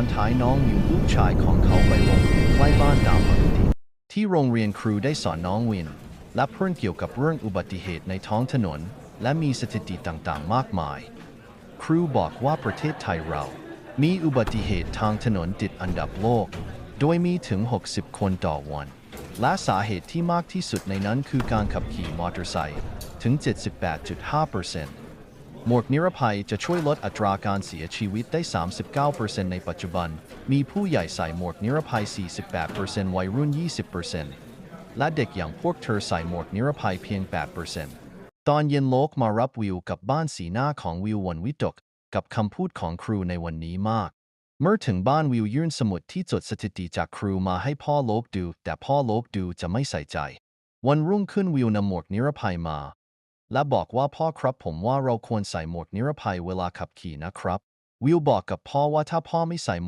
อนท้ายน้องวิวลูกชายของเขาไปโรงเรียนใกล้บ้านตามปกติที่โรงเรียนครูได้สอนน้องวิน และเพื่อนเกี่ยวกับเรื่องอุบัติเหตุในท้องถนน และมีสถิติต่างๆ มากมาย ครูบอกว่าประเทศไทยเรา มีอุบัติเหตุทางถนนติดอันดับโลก โดยมีถึง 60 คนต่อวัน และสาเหตุที่มากที่สุดในนั้นคือการขับขี่มอเตอร์ไซค์ถึง 78.5% หมวกนิรภัยจะช่วยลดอัตราการเสียชีวิตได้ 39%ในปัจจุบัน มีผู้ใหญ่ใส่หมวกนิรภัย 48%วัยรุ่น 20%และเด็กอย่างพวกเธอใส่หมวกนิรภัยเพียง 8%ตอนเย็นโลกมารับวิวกับบ้านสีหน้าของวิววันวิตก กับคำพูดของครูในวันนี้มาก เมื่อถึงบ้านวิวยื่นสมุดที่จดสถิติจากครูมาให้พ่อโลกดู แต่พ่อโลกดูจะไม่ใส่ใจ วันรุ่งขึ้นวิวนำหมวกนิรภัยมา และบอกว่าพ่อครับผมว่าเราควรใส่หมวกนิรภัยเวลาขับขี่นะครับ วิวบอกกับพ่อว่าถ้าพ่อไม่ใส่